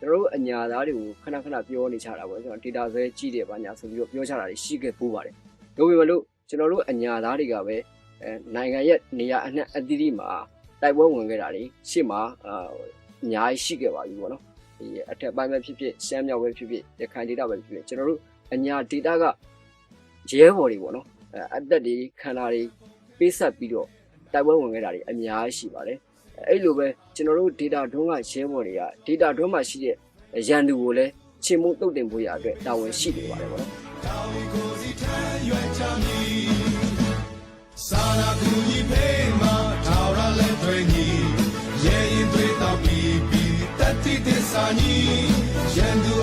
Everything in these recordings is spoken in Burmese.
ကျွန်တော်တို့အညာသားတွေကိုခဏခဏပြောနေကြတာပေါ့ကျွန်တော် data ဆွဲကြည့်တယ်ပါညာဆိုပြီးတော့ပြောကြတာတွေရှိခဲ့ပူးပါတယ်ဒါပေမဲ့လို့ကျွန်တော်တို့အညာသားတွေကပဲအဲနိုင်ငံရဲ့နေရာအနှံ့အသီးသီးမှာတိုက်ပွဲဝင်ခဲ့တာတွေရှေ့မှာအာအများကြီးရှိခဲ့ပါပြီပေါ့နော်ဒီအထက်ပိုင်းပဲဖြစ်ဖြစ်ရှမ်းမြောက်ပဲဖြစ်ဖြစ်ရခိုင်ဒေသပဲဖြစ်ဖြစ်ကျွန်တော်တို့အညာဒေသကရဲဘော်တွေပေါ့နော်အဲအသက်တွေခန္ဓာတွေပေးဆက်ပြီးတော့တိုက်ပွဲဝင်ခဲ့တာတွေအများကြီးရှိပါတယ် အဲ့လိုပဲကျွန်တော်တို့ data တွန်းကရဲဘော်တွေက data တွန်းမှာရှိတဲ့ရန်သူကိုလည်းချင်းမှုတုတ်တင်ဖို့ရအတွက်တာဝန်ရှိနေပါတယ်ပေါ့နော်စာနာကူညီပေးမှာထာဝရလက်တွေညီရဲ့ရင်တွေတော့ပြီးပြီးတတိတစ္ဆာညီရန်သူ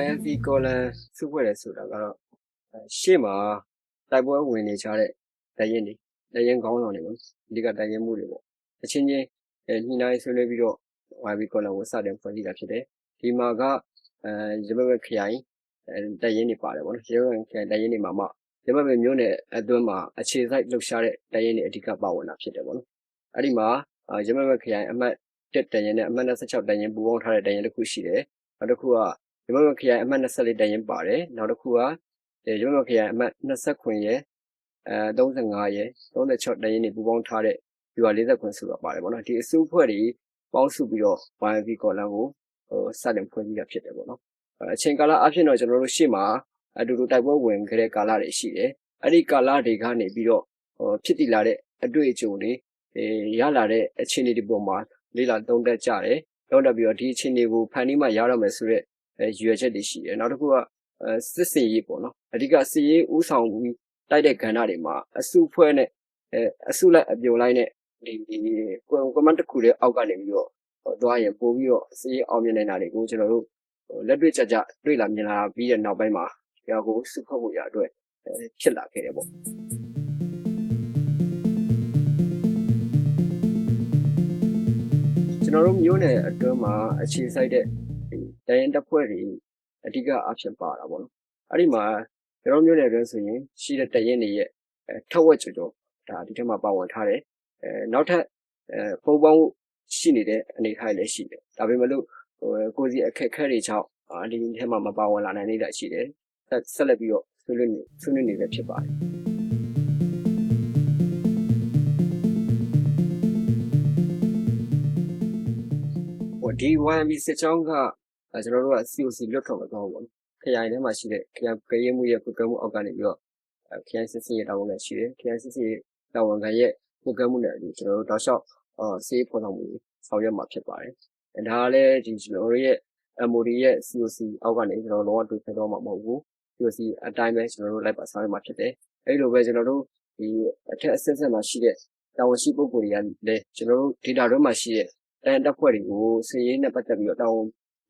YMP column စုဖွဲ့တယ်ဆိုတာကတော့အဲရှေ့မှာတိုက်ပွဲဝင်နေကြတဲ့တရင်တွေတရင်ခေါင်းဆောင်တွေပေါ့အဓိကတရင်မှုတွေပေါ့အချင်းချင်းအဲညှိနှိုင်းဆွေးနွေးပြီးတော့ YMP column ကိုစတင်ဖွဲ့စည်းတာဖြစ်တယ်ဒီမှာကအဲရမဘက်ခရိုင်အဲတရင်တွေပါတယ်ပေါ့နော်ရမဘက်ခရိုင်တရင်တွေမှာမှရမဘက်မြို့နယ်အတွင်းမှာအခြေစိုက်လှုပ်ရှားတဲ့တရင်တွေအဓိကပါဝင်တာဖြစ်တယ်ပေါ့နော်အဲ့ဒီမှာအာရမဘက်ခရိုင်အမှတ်1တရင်နဲ့အမှတ်26တရင်ပူးပေါင်းထားတဲ့တရင်တစ်ခုရှိတယ်နောက်တစ်ခုက ရမမခရိုင်အမှတ်24တရင်ပါတယ်နောက်တစ်ခုကအဲရမမခရိုင်အမှတ်29ရယ်အဲ35ရယ်36တရင်နေပူပေါင်းထားတဲ့ viewer 40ခွန်းစုတော့ပါတယ်ဗောနော်ဒီအစုအဖွဲ့တွေပေါင်းစုပြီးတော့ YV column ကိုဟိုစတင်ဖွင့်ပြီးတာဖြစ်တယ်ဗောနော်အဲအချိန်ကာလအဖြစ်တော့ကျွန်တော်တို့ရှေ့မှာအတူတူတိုက်ပွဲဝင်ခဲ့တဲ့ကာလတွေရှိတယ်အဲ့ဒီကာလတွေကနေပြီးတော့ဟိုဖြစ်တည်လာတဲ့အတွေ့အကြုံတွေအဲရလာတဲ့အခြေအနေတွေပေါ်မှာလေ့လာသုံးသပ်ကြတယ်တော့တက်ပြီးတော့ဒီအခြေအနေကိုဖန်တီးမှရတော့မယ်ဆိုတော့အဲ ရွယ်ချက်တွေရှိတယ်နောက်တစ်ခုကအဲစစ်စင်ရေးပေါ့နော်အဓိကစစ်ရေးဥဆောင်ပြီးတိုက်တဲ့ကဏ္ဍတွေမှာအစုဖွဲ့နဲ့အဲအစုလိုက်အပြုံလိုက်နဲ့ဒီဒီကွန်မန့်တစ်ခုတည်းအောက်ကနေပြီးတော့ဟိုသွားရင်ပို့ပြီးတော့စစ်ရေးအောင်မြင်နေတာတွေကိုကျွန်တော်တို့ဟိုလက်တွေ့ကြကြတွေ့လာမြင်လာပြီးတဲ့နောက်ပိုင်းမှာဒီဟာကိုစုဖွဲ့ဖို့ရအတွက်အဲဖြစ်လာခဲ့တယ်ပေါ့ကျွန်တော်တို့မျိုးနယ်အတွင်းမှာအခြေစိုက်တဲ့ဒီ တိုင်းရင်တပ်ဖွဲ့တွေအဓိကအဖြစ်ပါတာပေါ့နော်အဲ့ဒီမှာကျွန်တော်မျိုးနယ်တွင်ဆိုရင်ရှိတဲ့တရင်တွေရဲ့အဲထက်ဝက်ကျော်ကျော်ဒါဒီထက်မှာပါဝင်ထားတယ်အဲနောက်ထပ်အဲပုံပေါင်းရှိနေတဲ့အနေအထားတွေလည်းရှိတယ်ဒါပေမဲ့လို့ဟိုကိုယ်စီအခက်အခဲတွေကြောင့်အာဒီထဲမှာမပါဝင်လာနိုင်နေတာရှိတယ်ဆက်ဆက်လက်ပြီးတော့ဆွေးနွေးနေဆွေးနွေးနေပဲဖြစ်ပါတယ်ဟိုဒီ YMB စစ်ကြောင်းက အဲကျွန်တော်တို့က COC လွတ်ထွက်မသွားဘူးပေါ့နော်ခရိုင်ထဲမှာရှိတဲ့ခရိုင်ကရေးမှုရဲ့ပုဂ္ဂိုလ်မှုအောက်ကနေပြီးတော့အဲခရိုင်စစ်စစ်ရဲ့တာဝန်လည်းရှိတယ်ခရိုင်စစ်စစ်ရဲ့တာဝန်ခံရဲ့ပုဂ္ဂိုလ်မှုနဲ့အတူကျွန်တော်တို့တောက်လျှောက်အာစေးဖော်ဆောင်မှုဆောင်ရွက်မှာဖြစ်ပါတယ်အဲဒါကလည်းဒီကျွန်တော်တို့ရဲ့ MOD ရဲ့ COC အောက်ကနေကျွန်တော်တို့လုံးဝတွေ့ခဲ့တော့မှာမဟုတ်ဘူး COC အတိုင်းပဲကျွန်တော်တို့လိုက်ပါဆောင်ရွက်မှာဖြစ်တယ်အဲဒီလိုပဲကျွန်တော်တို့ဒီအထက်အဆင့်ဆင့်မှာရှိတဲ့တာဝန်ရှိပုဂ္ဂိုလ်တွေကလည်းကျွန်တော်တို့ data တွေမှာရှိတဲ့တန်တက်ဖွဲ့တွေကိုစည်ရေးနဲ့ပတ်သက်ပြီးတော့တောင်း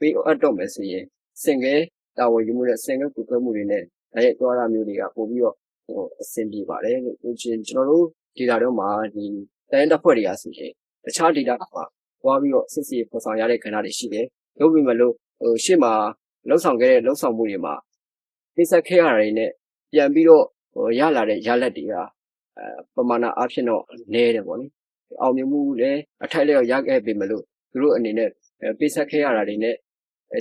ပေးအပ်တော့မယ်ဆိုရင်စင်ကဲတာဝန်ယူမှုနဲ့စင်ကဲကူကွဲမှုတွေနဲ့အဲ့သွားတာမျိုးတွေကပို့ပြီးတော့ဟိုအဆင်ပြေပါတယ်လို့ကျွန်ကျွန်တော်တို့ data တော့မှာဒီတန်တက်ဖွဲ့တွေကဆိုရင်တခြား data မှာသွားပြီးတော့စစ်စီပေါ်ဆောင်ရတဲ့ခဏတွေရှိတယ်လို့ပြီးမလို့ဟိုရှေ့မှာလှုပ်ဆောင်ခဲ့တဲ့လှုပ်ဆောင်မှုတွေမှာသိဆက်ခဲ့ရတာတွေနဲ့ပြန်ပြီးတော့ဟိုရလာတဲ့ရလက်တွေကအဲပမာဏအဖြစ်တော့နည်းတယ်ပေါ့လေအောင်မြင်မှုလည်းအထိုက်လျောက်ရခဲ့ပေမလို့သူတို့အနေနဲ့အဲပေးဆက်ခဲ့ရတာတွေနဲ့အဲ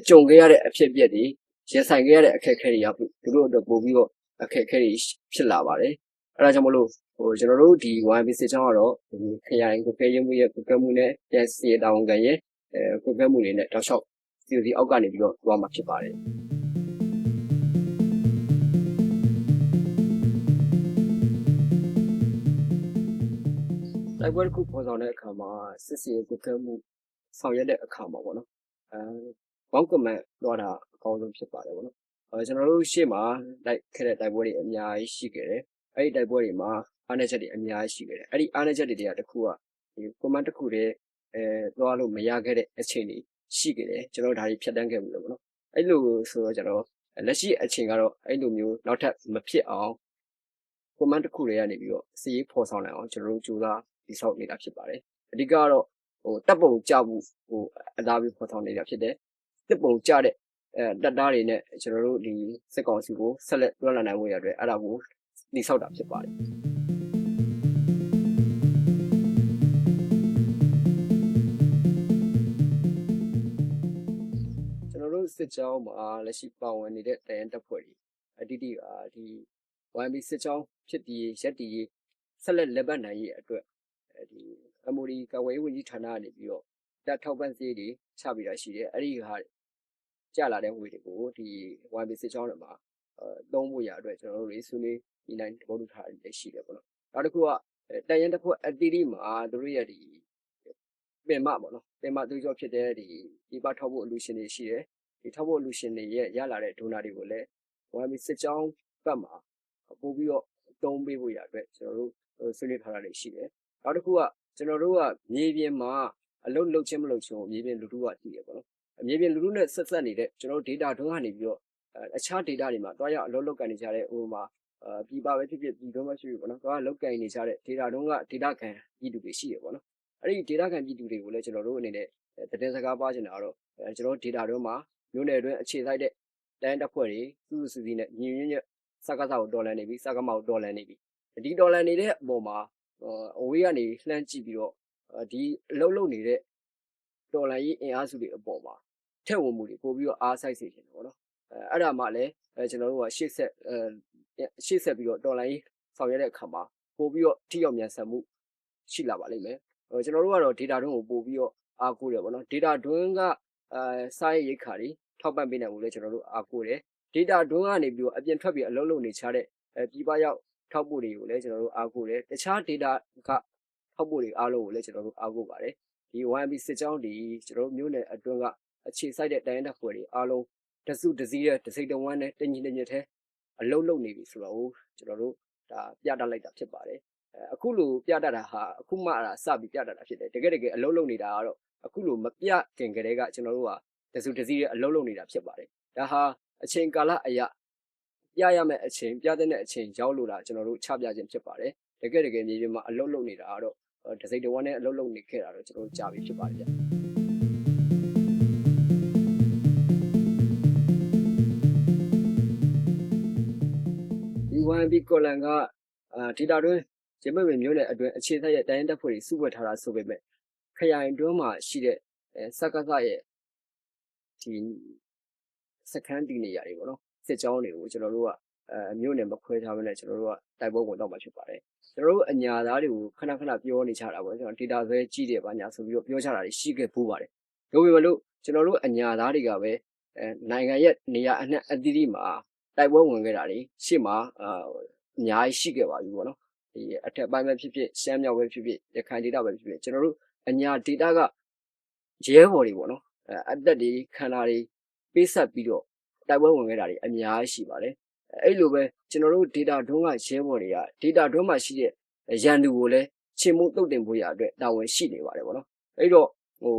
ကြုံခဲ့ရတဲ့အဖြစ်အပျက်တွေရင်ဆိုင်ခဲ့ရတဲ့အခက်အခဲတွေရောက်သူတို့အတွက်ပို့ပြီးတော့အခက်အခဲတွေဖြစ်လာပါတယ်အဲဒါကြောင့်မလို့ဟိုကျွန်တော်တို့ဒီ YB စစ်ချောင်းကတော့ဒီခရိုင်ကိုကဲရုံမှုရဲ့ကိုကဲမှုနဲ့ပြန်စီတောင်းကန်ရဲ့အဲကိုကဲမှုတွေနဲ့တောက်လျှောက်စီစီအောက်ကနေပြီးတော့သွားမှာဖြစ်ပါတယ်တိုက်ပွဲတစ်ခုပေါ်ဆောင်တဲ့အခါမှာစစ်စီကိုကဲမှုဆောင်ရွက်တဲ့အခါမှာပေါ့နော်အဲ ဘောက်ကမန်တော့တာအကောင်းဆုံးဖြစ်ပါတယ်ပေါ့နော်အဲကျွန်တော်တို့ရှေ့မှာလိုက်ခဲ့တဲ့တိုက်ပွဲတွေအများကြီးရှိခဲ့တယ်အဲ့ဒီတိုက်ပွဲတွေမှာအားနည်းချက်တွေအများကြီးရှိခဲ့တယ်အဲ့ဒီအားနည်းချက်တွေတွေကတစ်ခုကဒီကွန်မန့်တစ်ခုတည်းအဲသွားလို့မရခဲ့တဲ့အခြေအနေရှိခဲ့တယ်ကျွန်တော်တို့ဒါတွေဖြတ်တန်းခဲ့ပြီလို့ပေါ့နော်အဲ့လိုဆိုတော့ကျွန်တော်လက်ရှိအချိန်ကတော့အဲ့လိုမျိုးနောက်ထပ်မဖြစ်အောင်ကွန်မန့်တစ်ခုတည်းကနေပြီးတော့စီးရေးဖော်ဆောင်နိုင်အောင်ကျွန်တော်တို့ကြိုးစားတိဆောက်နေတာဖြစ်ပါတယ်အဓိကကတော့ဟိုတပ်ပုံကြမှုဟိုအသားပြီးဖော်ဆောင်နေတာဖြစ်တယ် တပ်ပုံကြတဲ့အဲတက်သားတွေနဲ့ကျွန်တော်တို့ဒီစစ်ကောင်စီကိုဆက်လက်တွန်းလှန်နိုင်မှုရတဲ့အဲ့ဒါကိုတိဆောက်တာဖြစ်ပါတယ်ကျွန်တော်တို့စစ်ကြောင်းမှာလက်ရှိပါဝင်နေတဲ့တရန်တပ်ဖွဲ့တွေအတိအကျအာဒီ YB စစ်ကြောင်းဖြစ်ပြီးရက်တည်ရေးဆက်လက်လက်ပတ်နိုင်ရေးအတွက်အဲဒီ MOD ကာဝေးဝန်ကြီးဌာနကနေပြီးတော့တပ်ထောက်ပံ့စည်းတွေချပေးတာရှိတယ်အဲ့ဒီဟာ ကြလာတဲ့ဝေတွေကိုဒီ YB စစ်ကြောင်းတွေမှာအဲသုံးဖို့ရအတွက်ကျွန်တော်တို့တွေဆွေးနွေးဒီနိုင်တဘောတူထားတယ်ရှိတယ်ပေါ့နော်နောက်တစ်ခုကအဲတရန်တပ်ဖွဲ့အတိအကျမှာသူတို့ရဲ့ဒီပင်မပေါ့နော်ပင်မသူကြောဖြစ်တဲ့ဒီဒီပါထောက်ဖို့အလူရှင်တွေရှိတယ်ဒီထောက်ဖို့လူရှင်တွေရဲ့ရလာတဲ့ဒိုနာတွေကိုလည်းဝမ်မီစစ်ကြောင်းဘက်မှာပို့ပြီးတော့တုံးပေးဖို့ရအတွက်ကျွန်တော်တို့ဟိုဆွေးနွေးထားတာတွေရှိတယ်။နောက်တစ်ခုကကျွန်တော်တို့ကမြေပြင်မှာအလုပ်လုပ်ချင်းမလုပ်ချင်းကိုမြေပြင်လူထုကကြည့်ရပါတော့။ အမြေပြင်လူထုနဲ့ဆက်ဆက်နေတဲ့ကျွန်တော်တို့ data တွန်းကနေပြီးတော့အဲအခြား data တွေမှာတွားရအလုပ်လုပ်ကန်နေကြတဲ့ဥပမာအာပြည်ပပဲဖြစ်ဖြစ်ပြည်တွင်းမှာရှိပြီပေါ့နော်။တွားလုပ်ကန်နေကြတဲ့ data တွန်းက data ခံပြည်သူတွေရှိရပေါ့နော်။အဲ့ဒီ data ခံပြည်သူတွေကိုလည်းကျွန်တော်တို့အနေနဲ့အဲတည်စကားပါချင်တာကတော့အဲကျွန်တော်တို့ data တွန်းမှာမြို့နယ်အတွင်းအခြေစိုက်တဲ့တိုင်းတပ်ဖွဲ့တွေစုစုစည်းစည်းနဲ့ညီညွတ်ညွတ်စကားစားကိုတော်လန်နေပြီစကားမောက်တော်လန်နေပြီဒီတော်လန်နေတဲ့အပေါ်မှာအဝေးကနေလှမ်းကြည့်ပြီးတော့ဒီအလုံးလုံးနေတဲ့တော်လန်ရေးအင်အားစုတွေအပေါ်မှာထ က်ဝင်မှုတွေပို့ပြီးတော့အားဆိုင်စေချင်တယ်ပေါ့နော်အဲအဲ့ဒါမှလည်းအဲကျွန်တော်တို့ကရှေ့ဆက်အဲရှေ့ဆက်ပြီးတော့တော်လန်ရေးဆောင်ရွက်တဲ့အခါမှာပို့ပြီးတော့ထိရောက်မြန်ဆန်မှုရှိလာပါလိမ့်မယ်ကျွန်တော်တို့ကတော့ data တွင်းကိုပို့ပြီးတော့အားကိုးတယ်ပေါ့နော် data တွင်းကအဲစာရေးရိတ်ခါတွေထောက်ပံ့ပေးနိုင်မှုလည်းကျွန်တော်တို့အားကိုးတယ် data တွန်းကနေပြီးတော့အပြင်ထွက်ပြီးအလုံးလုံးနေချတဲ့အဲပြည်ပရောက်ထောက်ပို့တွေကိုလည်းကျွန်တော်တို့အားကိုးတယ်တခြား data ကထောက်ပို့တွေအားလုံးကိုလည်းကျွန်တော်တို့အားကိုးပါတယ်ဒီ YMB စစ်ကြောင်းဒီကျွန်တော်တို့မျိုးနယ်အတွင်းက အခြေစိုက်တဲ့တိုင်းတပ်ဖွဲ့တွေအားလုံးတစုတစည်းတဲ့တစိမ့်တဝမ်းနဲ့တညီတညွတ်တဲ့အလုံးလုံးနေပြီဆိုတော့ကျွန်တော်တို့ဒါပြတတ်လိုက်တာဖြစ်ပါတယ်အဲအခုလိုပြတတ်တာဟာအခုမှအစပြီးပြတတ်တာဖြစ်တယ်တကယ်တကယ်အလုံးလုံးနေတာကတော့အခုလိုမပြခင်ကလေးကကျွန်တော်တို့ကတစုတစည်းတဲ့အလုံးလုံးနေတာဖြစ်ပါတယ်ဒါဟာအချိန်ကာလအရာပြရမယ့်အချိန်ပြတဲ့အချိန်ရောက်လို့လားကျွန်တော်တို့ချပြခြင်းဖြစ်ပါတယ်တကယ်တကယ်မြေပြင်မှာအလုံးလုံးနေတာကတော့ဒစိတဝမ်းနဲ့အလုံးလုံးနေခဲ့တာတော့ကျွန်တော်တို့ကြားပြီးဖြစ်ပါတယ်ဗျ ဒီ 1B ကောလန်ကအာဒေတာတွင်းဂျမမေမျိုးနဲ့အတွင်းအခြေဆက်ရဲ့တိုင်းတပ်ဖွဲ့တွေစုဖွဲ့ထားတာဆိုပေမဲ့ခရိုင်တွင်းမှာရှိတဲ့စက္ကစရဲ့ဒီစခန်းတည်နေရတယ်ပေါ့နော်စစ်ကြောင်းတွေကိုကျွန်တော်တို့ကအဲမြို့နယ်မခွဲထားဘဲနဲ့ကျွန်တော်တို့ကတိုက်ပွဲဝင်တော့မှာဖြစ်ပါတယ်ကျွန်တော်တို့အညာသားတွေကိုခဏခဏပြောနေကြတာပေါ့ကျွန်တော် data ဆွဲကြည့်တယ်ပါညာဆိုပြီးတော့ပြောကြတာတွေရှိခဲ့ပူးပါတယ်ဒါပေမဲ့လို့ကျွန်တော်တို့အညာသားတွေကပဲအဲနိုင်ငံရဲ့နေရာအနှံ့အသီးသီးမှာ တိုက်ပွဲဝင်ခဲ့တာတွေရှေ့မှာအာအများကြီးရှိခဲ့ပါပြီပေါ့နော်ဒီအထက်ပိုင်းပဲဖြစ်ဖြစ်ရှမ်းမြောက်ပဲဖြစ်ဖြစ်ရခိုင်ဒေသပဲဖြစ်ဖြစ်ကျွန်တော်တို့အညာ data ကရဲဘော်တွေပေါ့နော်အဲအသက်တွေခန္ဓာတွေပေးဆက်ပြီးတော့တိုက်ပွဲဝင်ခဲ့တာတွေအများကြီးရှိပါတယ်အဲ့လိုပဲကျွန်တော်တို့ data တွန်းကရဲဘော်တွေက data တွန်းမှာရှိတဲ့ရန်သူကိုလည်းချင်းမှုတုတ်တင်ဖို့ရအတွက်တာဝန်ရှိနေပါတယ်ဗောနော်အဲ့တော့ဟို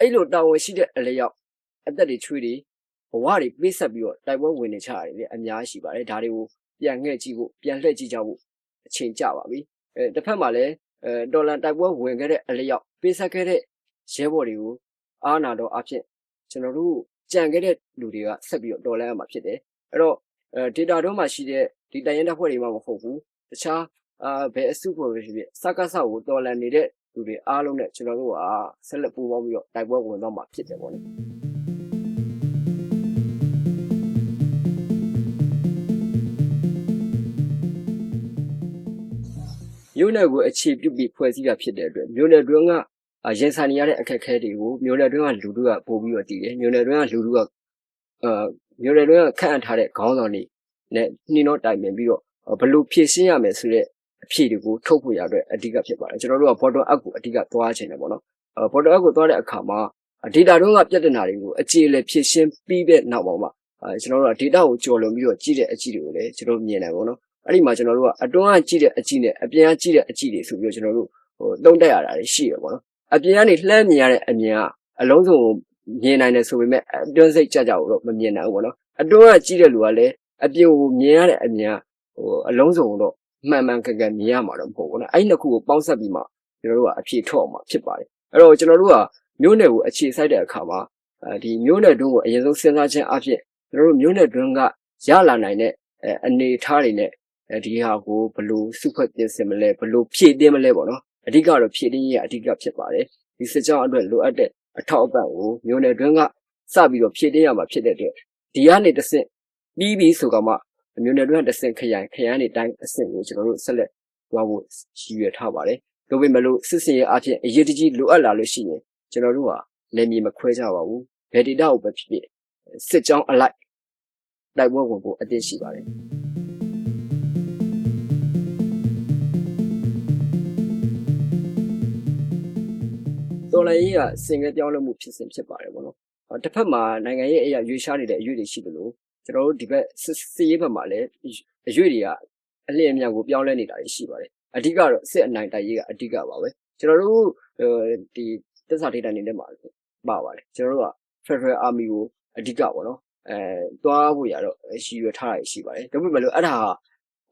အဲ့လိုတာဝန်ရှိတဲ့အလျောက်အသက်တွေချွေးတွေ ဘဝတွေပေးဆက်ပြီးတော့တိုက်ပွဲဝင်နေကြရတယ်လေအများရှိပါတယ်ဒါတွေကိုပြန်ငှဲ့ကြည့်ဖို့ပြန်လှည့်ကြည့်ကြဖို့အချိန်ကြပါပြီအဲတစ်ဖက်မှာလည်းအဲဒေါ်လာတိုက်ပွဲဝင်ခဲ့တဲ့အလျောက်ပေးဆက်ခဲ့တဲ့ရဲဘော်တွေကိုအားနာတော့အဖြစ်ကျွန်တော်တို့ကြံခဲ့တဲ့လူတွေကဆက်ပြီးတော့ဒေါ်လာရမှာဖြစ်တယ်အဲ့တော့အဲ data တော့မှရှိတဲ့ဒီတိုင်ရင်တပ်ဖွဲ့တွေမှမဟုတ်ဘူးတခြားအာဘယ်အစုဖွဲ့ပဲဖြစ်ဖြစ်စကားဆောက်ကိုတော်လန်နေတဲ့လူတွေအားလုံးနဲ့ကျွန်တော်တို့ကဆက်လက်ပူးပေါင်းပြီးတော့တိုက်ပွဲဝင်တော့မှာဖြစ်တယ်ပေါ့လေ မြို့နယ်ကိုအခြေပြုပြီးဖွဲ့စည်းတာဖြစ်တဲ့အတွက်မြို့နယ်တွင်းကရင်ဆိုင်ရတဲ့အခက်အခဲတွေကိုမြို့နယ်တွင်းကလူတို့ကပို့ပြီးတော့တည်တယ်မြို့နယ်တွင်းကလူတို့ကအာမြို့နယ်တွင်းကခန့်အပ်ထားတဲ့ခေါင်းဆောင်တွေနဲ့နှင်းတော့တိုင်ပင်ပြီးတော့ဘယ်လိုဖြည့်ရှင်းရမယ်ဆိုတဲ့အဖြေတွေကိုထုတ်ဖို့ရအတွက်အဓိကဖြစ်ပါတယ်ကျွန်တော်တို့က bottom up ကိုအဓိကသွားချင်တယ်ပေါ့နော်အဲ bottom up ကိုသွားတဲ့အခါမှာ data တွင်းကပြဿနာတွေကိုအခြေအလည်ဖြည့်ရှင်းပြီးတဲ့နောက်ပါမှအဲကျွန်တော်တို့က data ကိုကြော်လွန်ပြီးတော့ကြည့်တဲ့အကြည့်တွေကိုလည်းကျွန်တော်မြင်တယ်ပေါ့နော် အဲ့ဒီမှာကျွန်တော်တို့ကအတွင်းကကြည့်တဲ့အကြည့်နဲ့အပြင်ကကြည့်တဲ့အကြည့်တွေဆိုပြီးတော့ကျွန်တော်တို့ဟိုတုံးတက်ရတာတွေရှိရပေါ့နော်အပြင်ကနေလှမ်းမြင်ရတဲ့အမြင်ကအလုံးစုံမြင်နိုင်တယ်ဆိုပေမဲ့အတွင်းစိတ်ကြကြတော့မမြင်နိုင်ဘူးပေါ့နော်အတွင်းကကြည့်တဲ့လူကလည်းအပြင်ကိုမြင်ရတဲ့အမြင်ကဟိုအလုံးစုံတော့မှန်မှန်ကန်ကန်မြင်ရမှာတော့မဟုတ်ဘူးနော်အဲ့နှစ်ခုကိုပေါင်းစပ်ပြီးမှကျွန်တော်တို့ကအဖြေထွက်အောင်မှာဖြစ်ပါတယ်အဲ့တော့ကျွန်တော်တို့ကမျိုးနယ်ကိုအခြေစိုက်တဲ့အခါမှာအဲဒီမျိုးနယ်တွင်းကိုအရင်ဆုံးစဉ်းစားခြင်းအဖြစ်ကျွန်တော်တို့မျိုးနယ်တွင်းကရလာနိုင်တဲ့အဲအနေအထားတွေနဲ့ အဲဒီဟာကိုဘယ်လိုစုဖွဲ့ပြင်ဆင်မလဲဘယ်လိုဖြည့်တင်းမလဲပေါ့နော်အဓိကတော့ဖြည့်တင်းရေးကအဓိကဖြစ်ပါတယ်ဒီစစ်ကြောင်းအတွက်လိုအပ်တဲ့အထောက်အပံ့ကိုမျိုးနယ်တွင်းကစပြီးတော့ဖြည့်တင်းရမှာဖြစ်တဲ့အတွက်ဒီကနေတစ်ဆင့်ပြီးပြီးဆိုကမှမျိုးနယ်တွင်းကတစ်ဆင့်ခရိုင်ခရိုင်နေတိုင်းအဆင့်ကိုကျွန်တော်တို့ဆက်လက်သွားဖို့ရည်ရွယ်ထားပါတယ်ဒါပေမဲ့လို့စစ်စင်ရေးအဖြစ်အရေးတကြီးလိုအပ်လာလို့ရှိရင်ကျွန်တော်တို့ဟာလက်မြေမခွဲကြပါဘူးဘယ်ဒေတာကိုပဲဖြစ်ဖြစ်စစ်ကြောင်းအလိုက်တိုက်ပွဲဝင်ဖို့အသင့်ရှိပါတယ် တော်လိုင်းရေးကစင်ကဲပြောင်းလဲမှုဖြစ်စဉ်ဖြစ်ပါတယ်ဗောနော်။အော်တစ်ဖက်မှာနိုင်ငံရေးအရာရွေးရှားနေတဲ့အရွေးတွေရှိတယ်လို့ကျွန်တော်တို့ဒီဘက်စစ်စစ်ရေးဘက်မှာလည်းအရွေးတွေကအလင်းအမြန်ကိုပြောင်းလဲနေတာတွေရှိပါတယ်။အဓိကတော့စစ်အနိုင်တိုက်ရေးကအဓိကပါပဲ။ကျွန်တော်တို့ဒီတက်စာဒေတာနေနဲ့မှာပါပါတယ်။ကျွန်တော်တို့က Federal Army ကိုအဓိကဗောနော်။အဲတွားဖို့ရတော့ရည်ရွယ်ထားတာရှိပါတယ်။ဒါပေမဲ့လို့အဲ့ဒါဟာ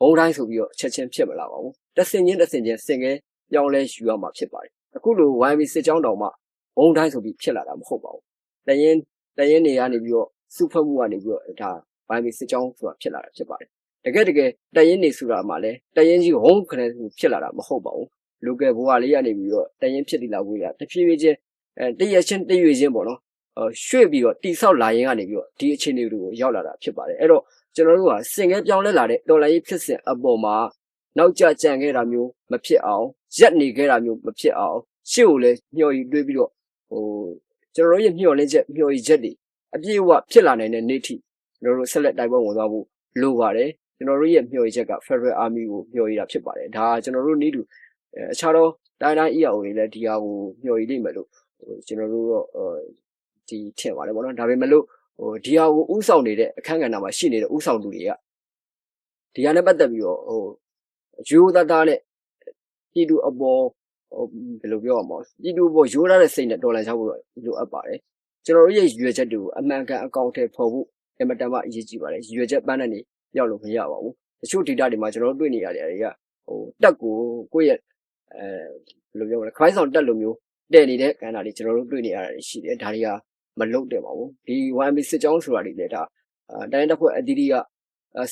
ဘုံတိုင်းဆိုပြီးတော့ချက်ချင်းဖြစ်မလာပါဘူး။တစ်စင်ချင်းတစ်စင်ချင်းစင်ကဲပြောင်းလဲယူရမှာဖြစ်ပါတယ်။ အခုလို YB စစ်ကြောင်းတောင်မှဘုံတိုင်းဆိုပြီးဖြစ်လာတာမဟုတ်ပါဘူး။တရင်တရင်နေကနေပြီးတော့စုဖွဲ့မှုကနေပြီးတော့ဒါဘိုင်းမီစစ်ကြောင်းဆိုတာဖြစ်လာတာဖြစ်ပါတယ်။တကယ်တကယ်တရင်နေဆိုတာမှလည်းတရင်ကြီးဟုံးခနဲ့ဖြစ်လာတာမဟုတ်ပါဘူး။ local ဘဝလေးကနေပြီးတော့တရင်ဖြစ်တည်လာဖို့ရတဖြည်းဖြည်းချင်းအဲတရချင်းတရွေချင်းပေါ့နော်။အဲရွှေ့ပြီးတော့တိဆောက်လာရင်ကနေပြီးတော့ဒီအခြေအနေတွေကိုရောက်လာတာဖြစ်ပါတယ်။အဲ့တော့ကျွန်တော်တို့ကစင်ကဲပြောင်းလဲလာတဲ့တော်လိုင်းရေးဖြစ်စဉ်အပေါ်မှာနောက်ကျကြံခဲ့တာမျိုးမဖြစ်အောင် ရက်နေခဲ့တာမျိုးမဖြစ်အောင်ရှေ့ကိုလည်းညှော်ရီတွေးပြီးတော့ဟိုကျွန်တော်တို့ရဲ့မျှော်လင့်ချက်မျှော်ရည်ချက်တွေအပြည့်အဝဖြစ်လာနိုင်တဲ့နေ့ထိကျွန်တော်တို့ဆက်လက်တိုက်ပွဲဝင်သွားဖို့လိုပါတယ်ကျွန်တော်တို့ရဲ့မျှော်ရည်ချက်က Federal Army ကိုမျှော်ရည်တာဖြစ်ပါတယ်ဒါကျွန်တော်တို့နေတူအခြားသောတိုင်းတိုင်း EAO တွေလည်းဒီဟာကိုမျှော်ရည်လိမ့်မယ်လို့ကျွန်တော်တို့ဒီထင်ပါတယ်ဗောနော်ဒါပေမဲ့လို့ဟိုဒီဟာကိုဥဆောင်နေတဲ့အခန်းကဏ္ဍမှာရှိနေတဲ့ဥဆောင်သူတွေကဒီဟာနဲ့ပတ်သက်ပြီးတော့ဟိုယူသားသားနဲ့ ပြည်သူအပေါ်ဟိုဘယ်လိုပြောရမလဲပြည်သူပေါ်ရိုးရတဲ့စိတ်နဲ့ဒေါ်လာချဖို့လိုအပ်ပါတယ်ကျွန်တော်တို့ရဲ့ရွယ်ချက်တွေကိုအမှန်ကန်အကောင့်ထဲပေါ်ဖို့အင်မတန်မှအရေးကြီးပါတယ်ရွယ်ချက်ပန်းတဲ့နေရောက်လို့မရပါဘူးတချို့ data တွေမှာကျွန်တော်တို့တွေ့နေရတယ်တွေကဟိုတက်ကိုကိုယ့်ရဲ့အဲဘယ်လိုပြောမလဲခိုင်းဆောင်တက်လို့မျိုးတဲ့နေတဲ့ကဏ္ဍတွေကျွန်တော်တို့တွေ့နေရတာရှိတယ်ဒါတွေကမလုတ်တယ်ပါဘူးဒီ 1B စစ်ကြောင်းဆိုတာတွေလည်းဒါတိုင်းတစ်ဖွဲ့အသီးသီးက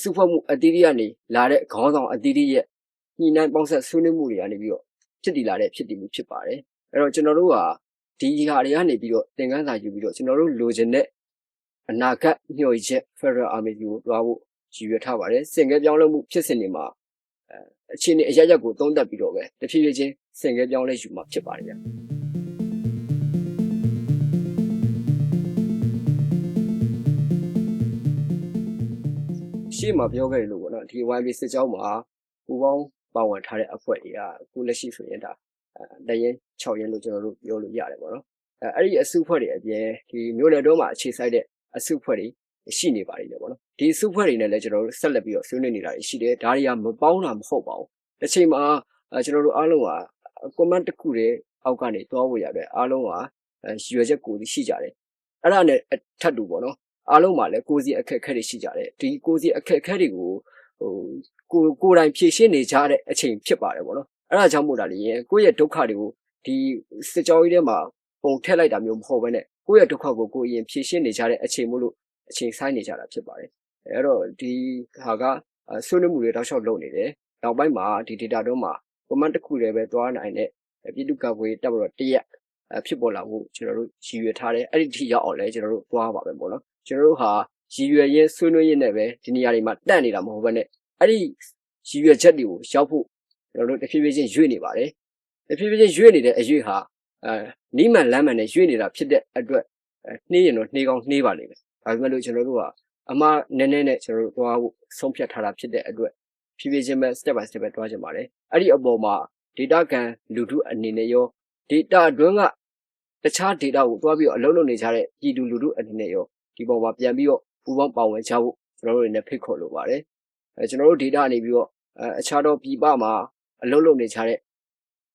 စုဖွဲ့မှုအသီးသီးကနေလာတဲ့ခေါင်းဆောင်အသီးသီးရဲ့ ညှိနှိုင်းပေါင်းဆက်ဆွေးနွေးမှုတွေကနေပြီးတော့ဖြစ်တည်လာတဲ့ဖြစ်တည်မှုဖြစ်ပါတယ်အဲ့တော့ကျွန်တော်တို့ကဒီဟာတွေကနေပြီးတော့သင်ခန်းစာယူပြီးတော့ကျွန်တော်တို့လိုချင်တဲ့အနာဂတ်မျှော်ရည်ချက် Federal Army ကိုတွားဖို့ရည်ရွယ်ထားပါတယ်စင်ကဲပြောင်းလဲမှုဖြစ်စဉ်တွေမှာအဲအခြေအနေအရရက်ကိုသုံးသပ်ပြီးတော့ပဲတဖြည်းဖြည်းချင်းစင်ကဲပြောင်းလဲယူမှာဖြစ်ပါတယ်ဗျရှေ့မှာပြောခဲ့တယ်လို့ပေါ့နော်ဒီ YB စစ်ကြောင်းမှာပူပေါင်း ပါဝင်ထားတဲ့အဖွဲ့တွေကအခုလက်ရှိဆိုရင်ဒါအဲတရင်6ရင်လို့ကျွန်တော်တို့ပြောလို့ရတယ်ပေါ့နော်အဲအဲ့ဒီအစုအဖွဲ့တွေအပြင်ဒီမြို့နယ်တော်မှာအခြေစိုက်တဲ့အစုအဖွဲ့တွေရှိနေပါလိမ့်မယ်ပေါ့နော်ဒီအစုအဖွဲ့တွေနဲ့လည်းကျွန်တော်တို့ဆက်လက်ပြီးတော့ဆွေးနွေးနေတာရှိတယ်ဒါတွေကမပေါင်းတာမဟုတ်ပါဘူးတစ်ချိန်မှာကျွန်တော်တို့အားလုံးက comment တစ်ခုတည်းအောက်ကနေတွားဖို့ရတဲ့အားလုံးကရွယ်ချက်ကိုရှိကြတယ်အဲ့ဒါနဲ့ထပ်တူပေါ့နော်အားလုံးမှာလည်းကိုယ်စီအခက်အခဲတွေရှိကြတယ်ဒီကိုယ်စီအခက်အခဲတွေကို ဟိုကိုကိုယ်တိုင်ဖြေရှင်းနေကြတဲ့အချိန်ဖြစ်ပါတယ်ဗောနော်အဲ့ဒါကြောင့်မို့တာလေကိုယ့်ရဲ့ဒုက္ခတွေကိုဒီစစ်ကြောရေးထဲမှာပုံထည့်လိုက်တာမျိုးမဟုတ်ဘဲနဲ့ကိုယ့်ရဲ့ဒုက္ခကိုကိုယ်အရင်ဖြေရှင်းနေကြတဲ့အချိန်မို့လို့အချိန်ဆိုင်နေကြတာဖြစ်ပါတယ်အဲ့တော့ဒီဟာကဆွေးနွေးမှုတွေတောက်လျှောက်လုပ်နေတယ်နောက်ပိုင်းမှာဒီ data တော့မှာ comment တစ်ခုတည်းပဲသွားနိုင်တဲ့ပြည်သူ့ကာကွယ်တပ်မတော်တရက်ဖြစ်ပေါ်လာဖို့ကျွန်တော်တို့ရည်ရွယ်ထားတယ်အဲ့ဒီထိရောက်အောင်လဲကျွန်တော်တို့သွားပါပဲပေါ့နော်ကျွန်တော်တို့ဟာ ရည်ရွယ်ရင်းဆွေးနွေးရင်းနဲ့ပဲဒီနေရာတွေမှာတက်နေတာမဟုတ်ဘဲနဲ့အဲ့ဒီရည်ရွယ်ချက်တွေကိုရောက်ဖို့ကျွန်တော်တို့တဖြည်းဖြည်းချင်းရွေ့နေပါတယ်တဖြည်းဖြည်းချင်းရွေ့နေတဲ့အရွေ့ဟာအဲနီးမှန်လမ်းမှန်နဲ့ရွေ့နေတာဖြစ်တဲ့အတွက်နှေးရင်တော့နှေးကောင်းနှေးပါလိမ့်မယ်ဒါပေမဲ့လို့ကျွန်တော်တို့ကအမှားနည်းနည်းနဲ့ကျွန်တော်တို့သွားဖို့ဆုံးဖြတ်ထားတာဖြစ်တဲ့အတွက်ဖြည်းဖြည်းချင်းပဲ step by step ပဲတွားကြပါတယ်အဲ့ဒီအပေါ်မှာ data ကန်လူထုအနေနဲ့ရော data အတွင်းကတခြား data ကိုတွားပြီးတော့အလုပ်လုပ်နေကြတဲ့ပြည်သူလူထုအနေနဲ့ရောဒီပေါ်မှာပြန်ပြီးတော့ ပူပေါင်းပါဝင်ကြဖို့ကျွန်တော်တို့တွေနဲ့ဖိတ်ခေါ်လိုပါတယ်အဲကျွန်တော်တို့ data နေပြီးတော့အဲအခြားသောပြည်ပမှာအလုပ်လုပ်နေကြတဲ့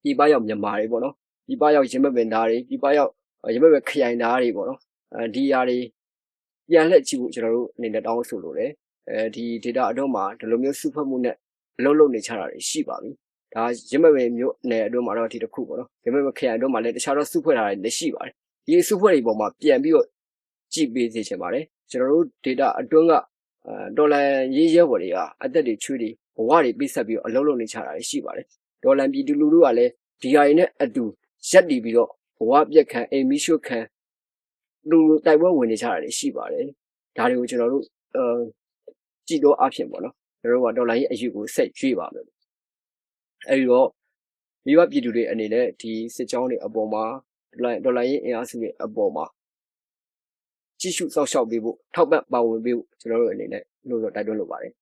ပြည်ပရောက်မြန်မာတွေပေါ့နော်ပြည်ပရောက်ရင်းမပင်သားတွေပြည်ပရောက်ရင်းမပင်ခရိုင်သားတွေပေါ့နော်အဲဒီအရာတွေပြန်လှည့်ကြည့်ဖို့ကျွန်တော်တို့အနေနဲ့တောင်းဆိုလိုတယ်အဲဒီ data အတွင်းမှာဒီလိုမျိုးစုဖတ်မှုနဲ့အလုပ်လုပ်နေကြတာတွေရှိပါပြီဒါရင်းမပင်မျိုးနယ်အတွင်းမှာတော့ဒီတစ်ခုပေါ့နော်ရင်းမပင်ခရိုင်အတွင်းမှာလည်းတခြားသောစုဖွဲ့တာတွေလည်းရှိပါတယ်ဒီစုဖွဲ့တွေပေါ်မှာပြန်ပြီးတော့ကြည့်ပေးစေချင်ပါတယ် ကျွန်တော်တို့ data အတွင်းကအဲဒေါ်လာရေးရဲဘော်တွေကအသက်တွေချွေးတွေဘဝတွေပိတ်ဆက်ပြီးတော့အလုံးလုံးနေချတာရှိပါတယ်ဒေါ်လာပြည်သူလူထုကလည်းဒီဟာတွေနဲ့အတူရက်တည်ပြီးတော့ဘဝပြက်ခံအိမ်မီးရှို့ခံလူတိုက်ပွဲဝင်နေကြတာတွေရှိပါတယ်ဒါတွေကိုကျွန်တော်တို့အဲကြည့်တော့အဖြစ်ပေါ့နော်ကျွန်တော်တို့ကဒေါ်လာရေးအယူကိုဆက်ရွေးပါမယ်အဲဒီတော့မိဘပြည်သူတွေအနေနဲ့ဒီစစ်ကြောင်းတွေအပေါ်မှာဒေါ်လာဒေါ်လာရေးအင်အားစုတွေအပေါ်မှာ ကြည့်ရှုစောင့်ရှောက်ပေးဖို့ထောက်ပံ့ပါဝင်ပေးဖို့ကျွန်တော်တို့အနေနဲ့လို့တော့တိုက်တွန်းလိုပါတယ်